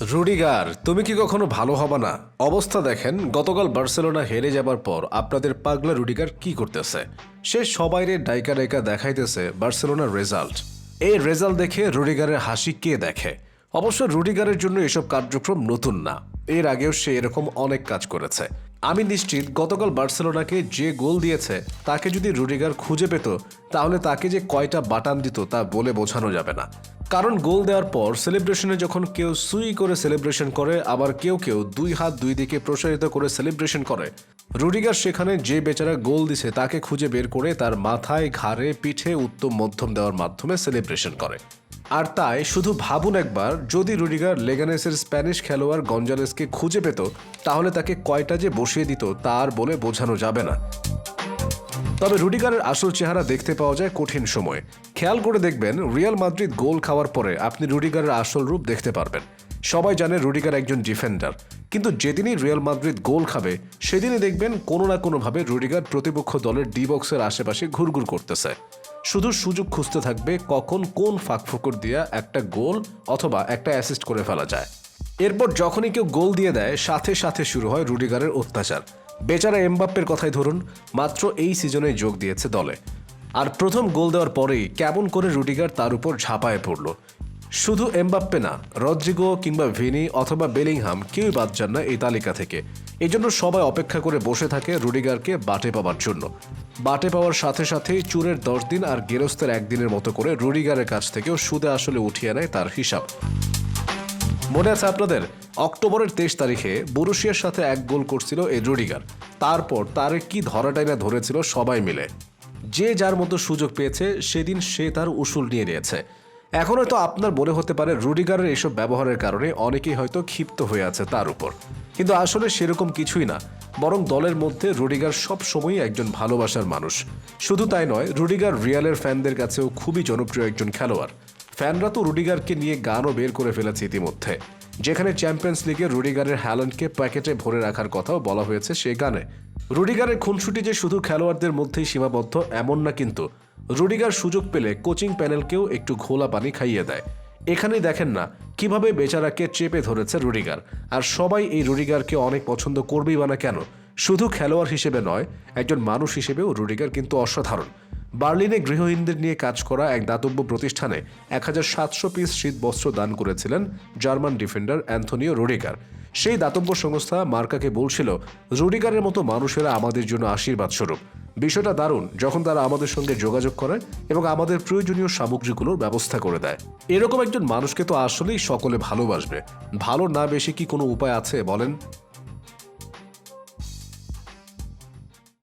Rudiger, তুমি কি কখনো ভালো হবে না? অবস্থা দেখেন, গতকাল বার্সেলোনা হেরে যাবার পর আপনাদের পাগলা রুডিগার কি করতেছে? সে সবাইরে ডাইকা ডাইকা দেখাইতেছে বার্সেলোনার রেজাল্ট। এই রেজাল্ট দেখে রুডিগারের হাসি কে দেখে? অবশ্য রুডিগারের জন্য এসব কার্যক্রম নতুন না। এর আগেও সে এরকম অনেক কাজ করেছে। আমি নিশ্চিত গতকাল বার্সেলোনাকে যে গোল দিয়েছে, তাকে যদি রুডিগার খুঁজে পেত, তাহলে তাকে যে কয়টা বাটান দিত তা বলে বোঝানো যাবে না। কারণ গোল দেওয়ার পর সেলিব্রেশনে যখন কেউ সুই করে সেলিব্রেশন করে, আবার কেউ কেউ দুই হাত দুই দিকে প্রসারিত করে সেলিব্রেশন করে। রুডিগার সেখানে যে বেচারা গোল দিছে, তাকে খুঁজে বের করে তার মাথায় ঘাড়ে, পিঠে উত্তম মধ্যম দেওয়ার মাধ্যমে সেলিব্রেশন করে। আর তাই শুধু ভাবুন একবার, যদি রুডিগার লেগানেসের স্প্যানিশ খেলোয়াড় গঞ্জালেসকে খুঁজে পেত, তাহলে তাকে কয়টা যে বসিয়ে দিত তার বলে বোঝানো যাবে না। তবে রুডিগারের আসল চেহারা দেখতে পাওয়া যায় কঠিন সময়ে। খেয়াল করে দেখবেন, রিয়াল মাদ্রিদ গোল খাওয়ার পরে আপনি রুডিগারের আসল রূপ দেখতে পারবেন। সবাই জানে রুডিগার একজন ডিফেন্ডার। কিন্তু যেদিনই রিয়াল মাদ্রিদ গোল খাবে, সেদিনই দেখবেন কোনো না কোনোভাবে রুডিগার প্রতিপক্ষ দলের ডি বক্সের আশেপাশে ঘুরঘুর করতেছে। শুধু সুযোগ খুঁজতে থাকবে কখন কোন ফাঁকফুকর দিয়া একটা গোল অথবা একটা অ্যাসিস্ট করে ফেলা যায়। এরপর যখনই কেউ গোল দিয়ে দেয়, সাথে সাথে শুরু হয় রুডিগারের অত্যাচার। বেচারা এমবাপ্পের কথাই ধরুন, মাত্র এই সিজনে যোগ দিয়েছে দলে। আর প্রথম গোল দেওয়ার পরেই কেমন করে রুডিগার তার উপর ঝাঁপায় পড়ল। শুধু এমবাপ্পে না, রদ্রিগো কিংবা ভিনি অথবা বেলিংহাম কেউই বাদ যান না এই তালিকা থেকে। এই জন্য সবাই অপেক্ষা করে বসে থাকে রুডিগারকে বাটে পাওয়ার জন্য। বাটে পাওয়ার সাথে সাথেই চুরের দশ দিন আর গেরস্তের একদিনের মতো করে রুডিগারের কাছ থেকেও সুদে আসলে উঠিয়ে নেয় তার হিসাব। মনে আছে আপনাদের? অক্টোবরের তেইশ তারিখে বরুশিয়ার সাথে এক গোল করছিল এই রুডিগার। তারপর তার কি ধরাটাই না ধরেছিল সবাই মিলে। যে যার মতো সুযোগ পেয়েছে, সেদিন সে তার উসুল নিয়ে নিয়েছে। এখন হয়তো আপনার মনে হতে পারে রুডিগারের এসব ব্যবহারের কারণে অনেকেই হয়তো ক্ষিপ্ত হয়ে আছে তার উপর। কিন্তু আসলে সেরকম কিছুই না। বরং দলের মধ্যে রুডিগার সব সময়ই একজন ভালোবাসার মানুষ। শুধু তাই নয়, রুডিগার রিয়ালের ফ্যানদের কাছেও খুবই জনপ্রিয় একজন খেলোয়াড়। ফ্যানরা তো রুডিগারকে নিয়ে গানও বের করে ফেলেছে ইতিমধ্যে। যেখানে চ্যাম্পিয়ন্স লিগে রুডিগারের হ্যালন্ডকে প্যাকেটে ভরে রাখার কথাও বলা হয়েছে সেই গানে। রুডিগারের খুনসুটি যে শুধু খেলোয়াড়দের মধ্যেই সীমাবদ্ধ, এমন না কিন্তু। রুডিগার সুযোগ পেলে কোচিং প্যানেলকেও একটু ঘোলা পানি খাইয়ে দেয়। এখানেই দেখেন না কীভাবে বেচারাকে চেপে ধরেছে রুডিগার। আর সবাই এই রুডিগারকে অনেক পছন্দ করবেই বা না কেন? শুধু খেলোয়াড় হিসেবে নয়, একজন মানুষ হিসেবেও রুডিগার কিন্তু অসাধারণ। বার্লিনে গৃহহীনদের নিয়ে কাজ করা এক দাতব্য প্রতিষ্ঠানে এক হাজার সাতশো পিস শীত বস্ত্র দান করেছিলেন জার্মান ডিফেন্ডার অ্যান্থনিও রুডিগার। সেই দাতব্য সংস্থা মার্কাকে বলছিল, রুডিগারের মতো মানুষেরা আমাদের জন্য আশীর্বাদ স্বরূপ বিষয়টা দারুণ যখন তারা আমাদের সঙ্গে যোগাযোগ করে এবং আমাদের প্রয়োজনীয় সামগ্রীগুলোর ব্যবস্থা করে দেয়। এরকম একজন মানুষকে তো আসলেই সকলে ভালোবাসবে। ভালো না বেশি কি কোনো উপায় আছে বলেন?